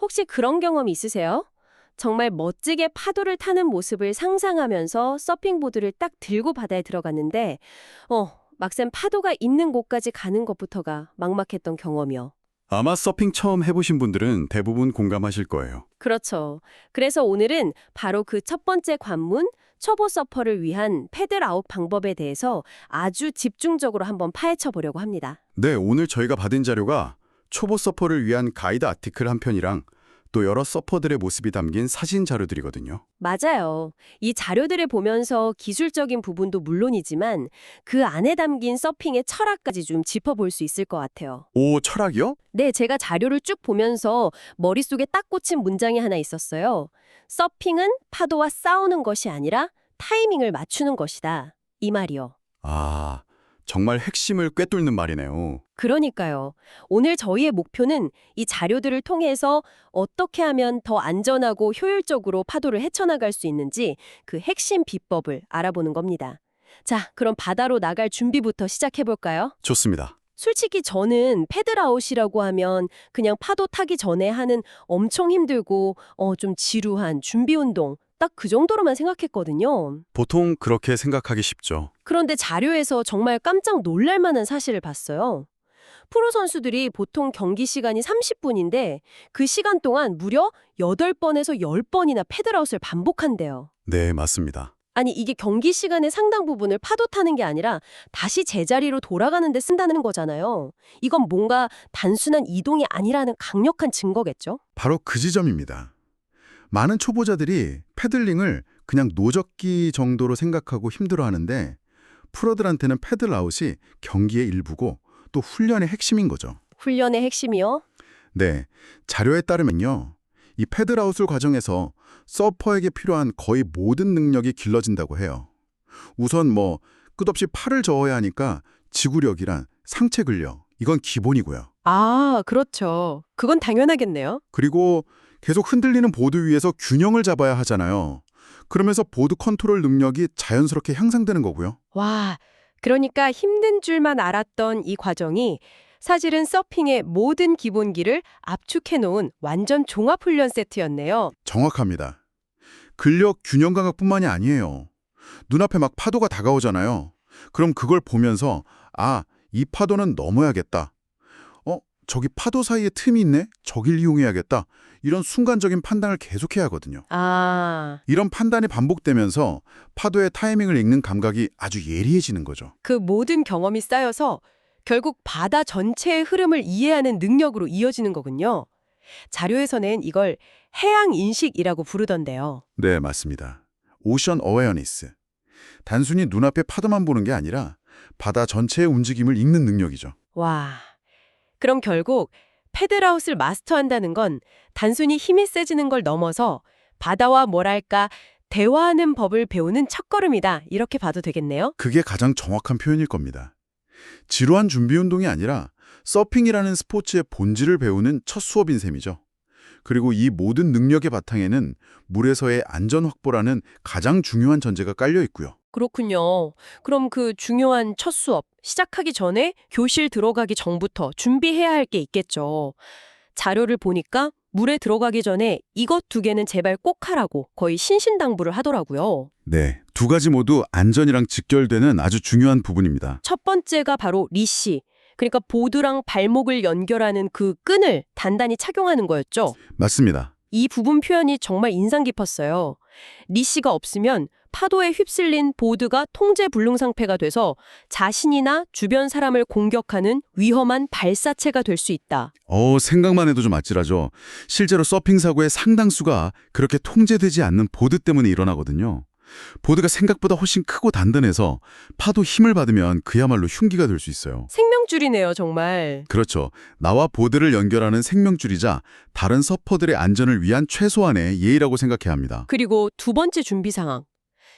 혹시 그런 경험 있으세요? 정말 멋지게 파도를 타는 모습을 상상하면서 서핑보드를 딱 들고 바다에 들어갔는데, 어, 막상 파도가 있는 곳까지 가는 것부터가 막막했던 경험이요. 아마 서핑 처음 해보신 분들은 대부분 공감하실 거예요. 그렇죠. 그래서 오늘은 바로 그 첫 번째 관문, 초보 서퍼를 위한 패들 아웃 방법에 대해서 아주 집중적으로 한번 파헤쳐 보려고 합니다. 네, 오늘 저희가 받은 자료가 초보 서퍼를 위한 가이드 아티클 한 편이랑 또 여러 서퍼들의 모습이 담긴 사진 자료들이거든요. 맞아요. 이 자료들을 보면서 기술적인 부분도 물론이지만 그 안에 담긴 서핑의 철학까지 좀 짚어볼 수 있을 것 같아요. 오, 철학이요? 네, 제가 자료를 쭉 보면서 머릿속에 딱 꽂힌 문장이 하나 있었어요. 서핑은 파도와 싸우는 것이 아니라 타이밍을 맞추는 것이다. 이 말이요. 아, 정말 핵심을 꿰뚫는 말이네요. 그러니까요. 오늘 저희의 목표는 이 자료들을 통해서 어떻게 하면 더 안전하고 효율적으로 파도를 헤쳐나갈 수 있는지 그 핵심 비법을 알아보는 겁니다. 자, 그럼 바다로 나갈 준비부터 시작해볼까요? 좋습니다. 솔직히 저는 패들아웃이라고 하면 그냥 파도 타기 전에 하는 엄청 힘들고 어, 좀 지루한 준비 운동 딱 그 정도로만 생각했거든요. 보통 그렇게 생각하기 쉽죠. 그런데 자료에서 정말 깜짝 놀랄 만한 사실을 봤어요. 프로 선수들이 보통 경기 시간이 30분인데 그 시간 동안 무려 8번에서 10번이나 패들아웃을 반복한대요. 네, 맞습니다. 아니 이게 경기 시간의 상당 부분을 파도 타는 게 아니라 다시 제자리로 돌아가는 데 쓴다는 거잖아요. 이건 뭔가 단순한 이동이 아니라는 강력한 증거겠죠? 바로 그 지점입니다. 많은 초보자들이 패들링을 그냥 노적기 정도로 생각하고 힘들어하는데 프로들한테는 패들 아웃이 경기의 일부고 또 훈련의 핵심인 거죠. 훈련의 핵심이요? 네, 자료에 따르면요. 이 패들 아웃을 과정에서 서퍼에게 필요한 거의 모든 능력이 길러진다고 해요. 우선 뭐 끝없이 팔을 저어야 하니까 지구력이란 상체 근력, 이건 기본이고요. 아, 그렇죠. 그건 당연하겠네요. 그리고 계속 흔들리는 보드 위에서 균형을 잡아야 하잖아요. 그러면서 보드 컨트롤 능력이 자연스럽게 향상되는 거고요. 와, 그러니까 힘든 줄만 알았던 이 과정이 사실은 서핑의 모든 기본기를 압축해 놓은 완전 종합 훈련 세트였네요. 정확합니다. 근력 균형 감각뿐만이 아니에요. 눈앞에 막 파도가 다가오잖아요. 그럼 그걸 보면서 아, 이 파도는 넘어야겠다. 어, 저기 파도 사이에 틈이 있네? 저길 이용해야겠다. 이런 순간적인 판단을 계속해야 하거든요. 아, 이런 판단이 반복되면서 파도의 타이밍을 읽는 감각이 아주 예리해지는 거죠. 그 모든 경험이 쌓여서 결국 바다 전체의 흐름을 이해하는 능력으로 이어지는 거군요. 자료에서는 이걸 해양 인식이라고 부르던데요. 네, 맞습니다. 오션 어웨어니스. 단순히 눈앞에 파도만 보는 게 아니라 바다 전체의 움직임을 읽는 능력이죠. 와. 그럼 결국 패들아웃을 마스터한다는 건 단순히 힘이 세지는 걸 넘어서 바다와 뭐랄까 대화하는 법을 배우는 첫걸음이다. 이렇게 봐도 되겠네요. 그게 가장 정확한 표현일 겁니다. 지루한 준비 운동이 아니라 서핑이라는 스포츠의 본질을 배우는 첫 수업인 셈이죠. 그리고 이 모든 능력의 바탕에는 물에서의 안전 확보라는 가장 중요한 전제가 깔려 있고요. 그렇군요. 그럼 그 중요한 첫 수업 시작하기 전에 교실 들어가기 전부터 준비해야 할 게 있겠죠. 자료를 보니까 물에 들어가기 전에 이것 두 개는 제발 꼭 하라고 거의 신신당부를 하더라고요. 네, 두 가지 모두 안전이랑 직결되는 아주 중요한 부분입니다. 첫 번째가 바로 리시. 그러니까 보드랑 발목을 연결하는 그 끈을 단단히 착용하는 거였죠. 맞습니다. 이 부분 표현이 정말 인상 깊었어요. 리시가 없으면 파도에 휩쓸린 보드가 통제 불능 상태가 돼서 자신이나 주변 사람을 공격하는 위험한 발사체가 될 수 있다. 어, 생각만 해도 좀 아찔하죠. 실제로 서핑 사고의 상당수가 그렇게 통제되지 않는 보드 때문에 일어나거든요. 보드가 생각보다 훨씬 크고 단단해서 파도 힘을 받으면 그야말로 흉기가 될 수 있어요. 생명줄이네요, 정말. 그렇죠. 나와 보드를 연결하는 생명줄이자 다른 서퍼들의 안전을 위한 최소한의 예의라고 생각해야 합니다. 그리고 두 번째 준비 상황.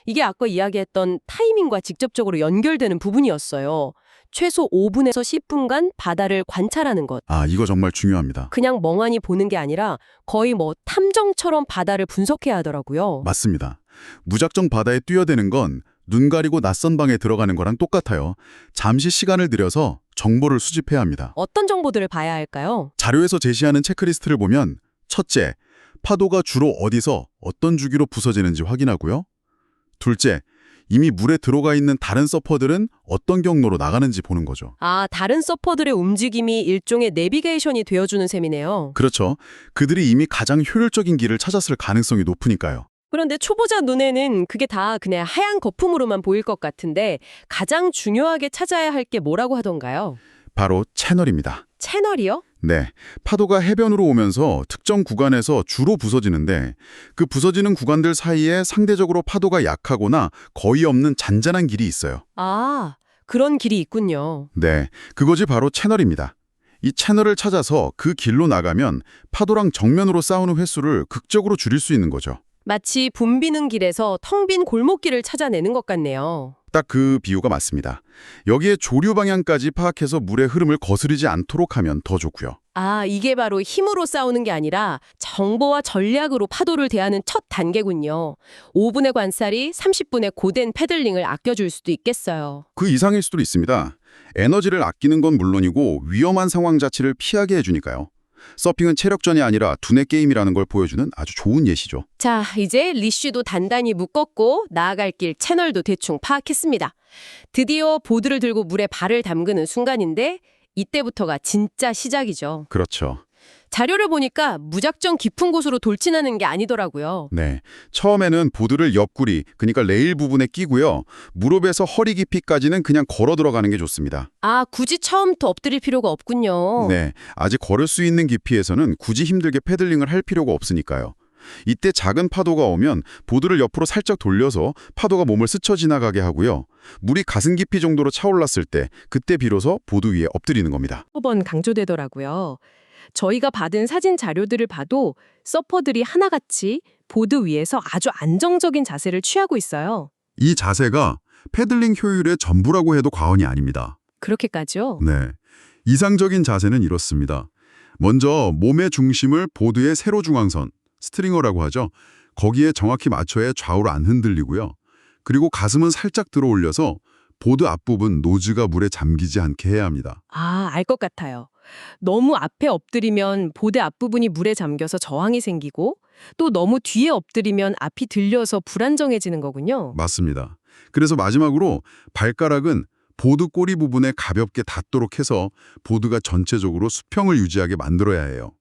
이게 아까 이야기했던 타이밍과 직접적으로 연결되는 부분이었어요. 최소 5분에서 10분간 바다를 관찰하는 것. 아, 이거 정말 중요합니다. 그냥 멍하니 보는 게 아니라 거의 뭐 탐정처럼 바다를 분석해야 하더라고요. 맞습니다. 무작정 바다에 뛰어드는 건 눈 가리고 낯선 방에 들어가는 거랑 똑같아요. 잠시 시간을 들여서 정보를 수집해야 합니다. 어떤 정보들을 봐야 할까요? 자료에서 제시하는 체크리스트를 보면 첫째, 파도가 주로 어디서 어떤 주기로 부서지는지 확인하고요. 둘째, 이미 물에 들어가 있는 다른 서퍼들은 어떤 경로로 나가는지 보는 거죠. 아, 다른 서퍼들의 움직임이 일종의 내비게이션이 되어주는 셈이네요. 그렇죠. 그들이 이미 가장 효율적인 길을 찾았을 가능성이 높으니까요. 그런데 초보자 눈에는 그게 다 그냥 하얀 거품으로만 보일 것 같은데 가장 중요하게 찾아야 할 게 뭐라고 하던가요? 바로 채널입니다. 채널이요? 네, 파도가 해변으로 오면서 특정 구간에서 주로 부서지는데 그 부서지는 구간들 사이에 상대적으로 파도가 약하거나 거의 없는 잔잔한 길이 있어요. 아, 그런 길이 있군요. 네, 그것이 바로 채널입니다. 이 채널을 찾아서 그 길로 나가면 파도랑 정면으로 싸우는 횟수를 극적으로 줄일 수 있는 거죠. 마치 붐비는 길에서 텅 빈 골목길을 찾아내는 것 같네요. 딱 그 비유가 맞습니다. 여기에 조류 방향까지 파악해서 물의 흐름을 거스르지 않도록 하면 더 좋고요. 아, 이게 바로 힘으로 싸우는 게 아니라 정보와 전략으로 파도를 대하는 첫 단계군요. 5분의 관찰이 30분의 고된 패들링을 아껴줄 수도 있겠어요. 그 이상일 수도 있습니다. 에너지를 아끼는 건 물론이고 위험한 상황 자체를 피하게 해주니까요. 서핑은 체력전이 아니라 두뇌 게임이라는 걸 보여주는 아주 좋은 예시죠. 자, 이제 리쉬도 단단히 묶었고 나아갈 길 채널도 대충 파악했습니다. 드디어 보드를 들고 물에 발을 담그는 순간인데 이때부터가 진짜 시작이죠. 그렇죠. 자료를 보니까 무작정 깊은 곳으로 돌진하는 게 아니더라고요. 네. 처음에는 보드를 옆구리, 그러니까 레일 부분에 끼고요. 무릎에서 허리 깊이까지는 그냥 걸어 들어가는 게 좋습니다. 아, 굳이 처음부터 엎드릴 필요가 없군요. 네. 아직 걸을 수 있는 깊이에서는 굳이 힘들게 패들링을 할 필요가 없으니까요. 이때 작은 파도가 오면 보드를 옆으로 살짝 돌려서 파도가 몸을 스쳐 지나가게 하고요. 물이 가슴 깊이 정도로 차올랐을 때 그때 비로소 보드 위에 엎드리는 겁니다. 번 강조되더라고요. 저희가 받은 사진 자료들을 봐도 서퍼들이 하나같이 보드 위에서 아주 안정적인 자세를 취하고 있어요. 이 자세가 패들링 효율의 전부라고 해도 과언이 아닙니다. 그렇게까지요? 네. 이상적인 자세는 이렇습니다. 먼저 몸의 중심을 보드의 세로 중앙선, 스트링어라고 하죠. 거기에 정확히 맞춰야 좌우로 안 흔들리고요. 그리고 가슴은 살짝 들어 올려서 보드 앞부분 노즈가 물에 잠기지 않게 해야 합니다. 아, 알 것 같아요. 너무 앞에 엎드리면 보드 앞부분이 물에 잠겨서 저항이 생기고 또 너무 뒤에 엎드리면 앞이 들려서 불안정해지는 거군요. 맞습니다. 그래서 마지막으로 발가락은 보드 꼬리 부분에 가볍게 닿도록 해서 보드가 전체적으로 수평을 유지하게 만들어야 해요.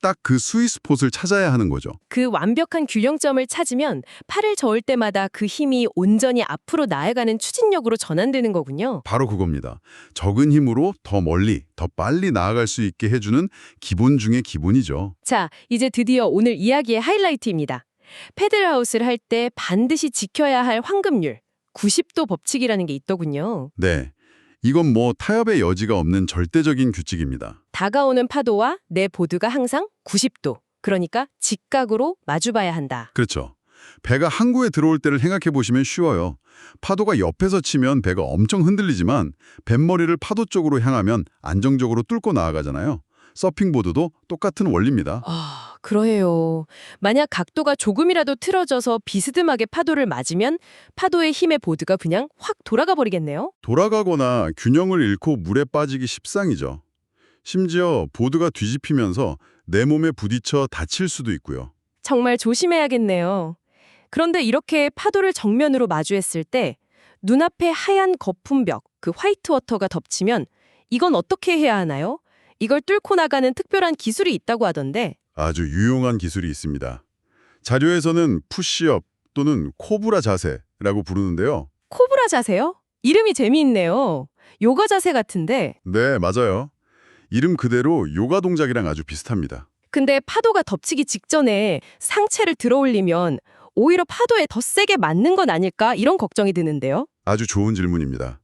딱 그 스윗 스폿을 찾아야 하는 거죠. 그 완벽한 균형점을 찾으면 팔을 저을 때마다 그 힘이 온전히 앞으로 나아가는 추진력으로 전환되는 거군요. 바로 그겁니다. 적은 힘으로 더 멀리, 더 빨리 나아갈 수 있게 해주는 기본 중의 기본이죠. 자, 이제 드디어 오늘 이야기의 하이라이트입니다. 패들아웃을 할때 반드시 지켜야 할 황금률, 90도 법칙이라는 게 있더군요. 네. 이건 뭐 타협의 여지가 없는 절대적인 규칙입니다. 다가오는 파도와 내 보드가 항상 90도, 그러니까 직각으로 마주봐야 한다. 그렇죠. 배가 항구에 들어올 때를 생각해 보시면 쉬워요. 파도가 옆에서 치면 배가 엄청 흔들리지만 뱃머리를 파도 쪽으로 향하면 안정적으로 뚫고 나아가잖아요. 서핑보드도 똑같은 원리입니다. 아, 그러해요. 만약 각도가 조금이라도 틀어져서 비스듬하게 파도를 맞으면 파도의 힘에 보드가 그냥 확 돌아가 버리겠네요. 돌아가거나 균형을 잃고 물에 빠지기 십상이죠. 심지어 보드가 뒤집히면서 내 몸에 부딪혀 다칠 수도 있고요. 정말 조심해야겠네요. 그런데 이렇게 파도를 정면으로 마주했을 때 눈앞에 하얀 거품벽, 그 화이트 워터가 덮치면 이건 어떻게 해야 하나요? 이걸 뚫고 나가는 특별한 기술이 있다고 하던데 아주 유용한 기술이 있습니다. 자료에서는 푸시업 또는 코브라 자세라고 부르는데요. 코브라 자세요? 이름이 재미있네요. 요가 자세 같은데 네, 맞아요. 이름 그대로 요가 동작이랑 아주 비슷합니다. 근데 파도가 덮치기 직전에 상체를 들어 올리면 오히려 파도에 더 세게 맞는 건 아닐까 이런 걱정이 드는데요. 아주 좋은 질문입니다.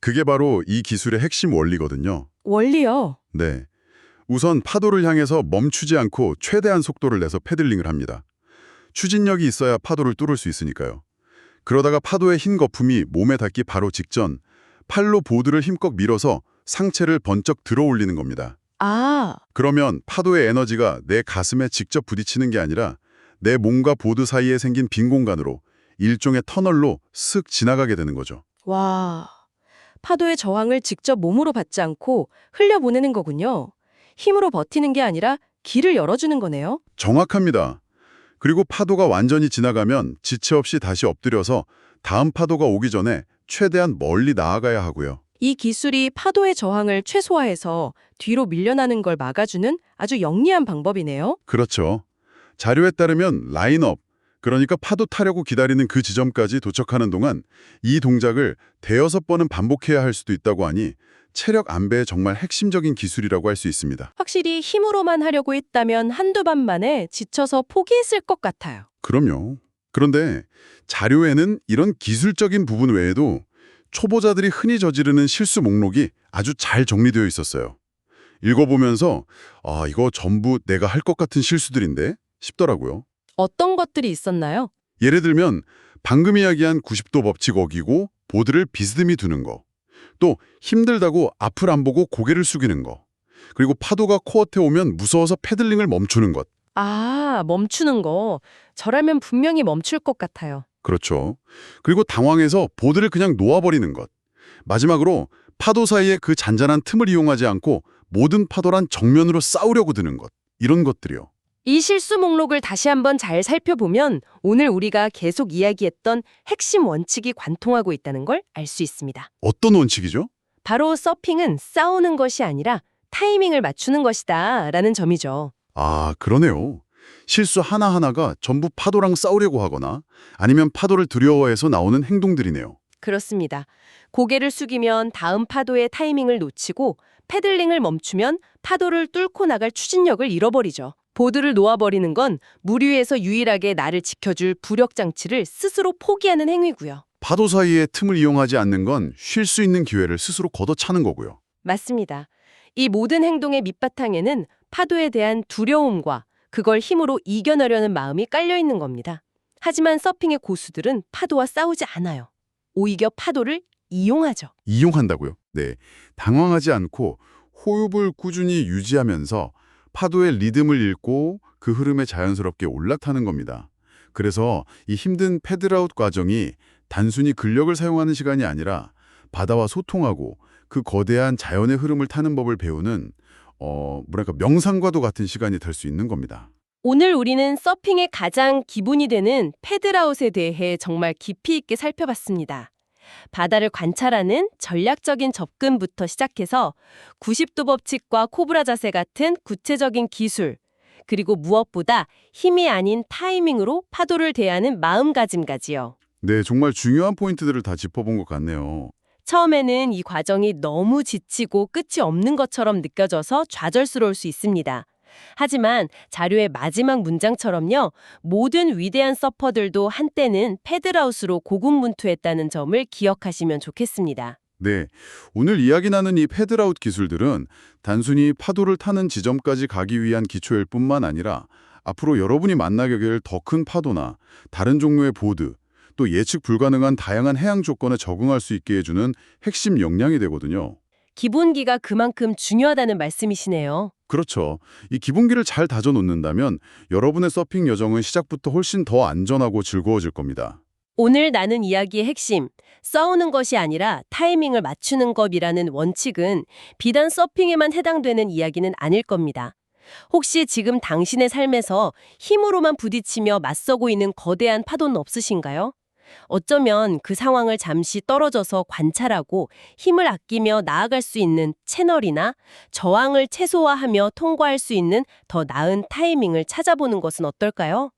그게 바로 이 기술의 핵심 원리거든요. 원리요. 네. 우선 파도를 향해서 멈추지 않고 최대한 속도를 내서 패들링을 합니다. 추진력이 있어야 파도를 뚫을 수 있으니까요. 그러다가 파도의 흰 거품이 몸에 닿기 바로 직전 팔로 보드를 힘껏 밀어서 상체를 번쩍 들어 올리는 겁니다. 아, 그러면 파도의 에너지가 내 가슴에 직접 부딪히는 게 아니라 내 몸과 보드 사이에 생긴 빈 공간으로 일종의 터널로 쓱 지나가게 되는 거죠. 와. 파도의 저항을 직접 몸으로 받지 않고 흘려보내는 거군요. 힘으로 버티는 게 아니라 길을 열어주는 거네요. 정확합니다. 그리고 파도가 완전히 지나가면 지체 없이 다시 엎드려서 다음 파도가 오기 전에 최대한 멀리 나아가야 하고요. 이 기술이 파도의 저항을 최소화해서 뒤로 밀려나는 걸 막아주는 아주 영리한 방법이네요. 그렇죠. 자료에 따르면 라인업, 그러니까 파도 타려고 기다리는 그 지점까지 도착하는 동안 이 동작을 대여섯 번은 반복해야 할 수도 있다고 하니 체력 안배의 정말 핵심적인 기술이라고 할 수 있습니다. 확실히 힘으로만 하려고 했다면 한두 번 만에 지쳐서 포기했을 것 같아요. 그럼요. 그런데 자료에는 이런 기술적인 부분 외에도 초보자들이 흔히 저지르는 실수 목록이 아주 잘 정리되어 있었어요. 읽어보면서 아 이거 전부 내가 할 것 같은 실수들인데 싶더라고요. 어떤 것들이 있었나요? 예를 들면 방금 이야기한 90도 법칙 어기고 보드를 비스듬히 두는 거. 또 힘들다고 앞을 안 보고 고개를 숙이는 거. 그리고 파도가 코앞에 오면 무서워서 패들링을 멈추는 것. 아, 멈추는 거. 저라면 분명히 멈출 것 같아요. 그렇죠. 그리고 당황해서 보드를 그냥 놓아버리는 것. 마지막으로 파도 사이에 그 잔잔한 틈을 이용하지 않고 모든 파도란 정면으로 싸우려고 드는 것. 이런 것들이요. 이 실수 목록을 다시 한번 잘 살펴보면 오늘 우리가 계속 이야기했던 핵심 원칙이 관통하고 있다는 걸 알 수 있습니다. 어떤 원칙이죠? 바로 서핑은 싸우는 것이 아니라 타이밍을 맞추는 것이다 라는 점이죠. 아, 그러네요. 실수 하나하나가 전부 파도랑 싸우려고 하거나 아니면 파도를 두려워해서 나오는 행동들이네요. 그렇습니다. 고개를 숙이면 다음 파도의 타이밍을 놓치고 패들링을 멈추면 파도를 뚫고 나갈 추진력을 잃어버리죠. 보드를 놓아버리는 건물 위에서 유일하게 나를 지켜줄 부력 장치를 스스로 포기하는 행위고요. 파도 사이에 틈을 이용하지 않는 건 쉴 수 있는 기회를 스스로 걷어차는 거고요. 맞습니다. 이 모든 행동의 밑바탕에는 파도에 대한 두려움과 그걸 힘으로 이겨내려는 마음이 깔려 있는 겁니다. 하지만 서핑의 고수들은 파도와 싸우지 않아요. 오히려 파도를 이용하죠. 이용한다고요? 네. 당황하지 않고 호흡을 꾸준히 유지하면서 파도의 리듬을 읽고 그 흐름에 자연스럽게 올라타는 겁니다. 그래서 이 힘든 패들아웃 과정이 단순히 근력을 사용하는 시간이 아니라 바다와 소통하고 그 거대한 자연의 흐름을 타는 법을 배우는 어, 뭐랄까 명상과도 같은 시간이 될 수 있는 겁니다. 오늘 우리는 서핑의 가장 기본이 되는 패드라웃에 대해 정말 깊이 있게 살펴봤습니다. 바다를 관찰하는 전략적인 접근부터 시작해서 90도 법칙과 코브라 자세 같은 구체적인 기술, 그리고 무엇보다 힘이 아닌 타이밍으로 파도를 대하는 마음가짐까지요. 네, 정말 중요한 포인트들을 다 짚어본 것 같네요. 처음에는 이 과정이 너무 지치고 끝이 없는 것처럼 느껴져서 좌절스러울 수 있습니다. 하지만 자료의 마지막 문장처럼요, 모든 위대한 서퍼들도 한때는 패드라웃으로 고군분투했다는 점을 기억하시면 좋겠습니다. 네, 오늘 이야기 나눈 이 패드라웃 기술들은 단순히 파도를 타는 지점까지 가기 위한 기초일 뿐만 아니라 앞으로 여러분이 만나게 될 더 큰 파도나 다른 종류의 보드, 또 예측 불가능한 다양한 해양 조건에 적응할 수 있게 해주는 핵심 역량이 되거든요. 기본기가 그만큼 중요하다는 말씀이시네요. 그렇죠. 이 기본기를 잘 다져놓는다면 여러분의 서핑 여정은 시작부터 훨씬 더 안전하고 즐거워질 겁니다. 오늘 나눈 이야기의 핵심, 싸우는 것이 아니라 타이밍을 맞추는 법이라는 원칙은 비단 서핑에만 해당되는 이야기는 아닐 겁니다. 혹시 지금 당신의 삶에서 힘으로만 부딪히며 맞서고 있는 거대한 파도는 없으신가요? 어쩌면 그 상황을 잠시 떨어져서 관찰하고 힘을 아끼며 나아갈 수 있는 채널이나 저항을 최소화하며 통과할 수 있는 더 나은 타이밍을 찾아보는 것은 어떨까요?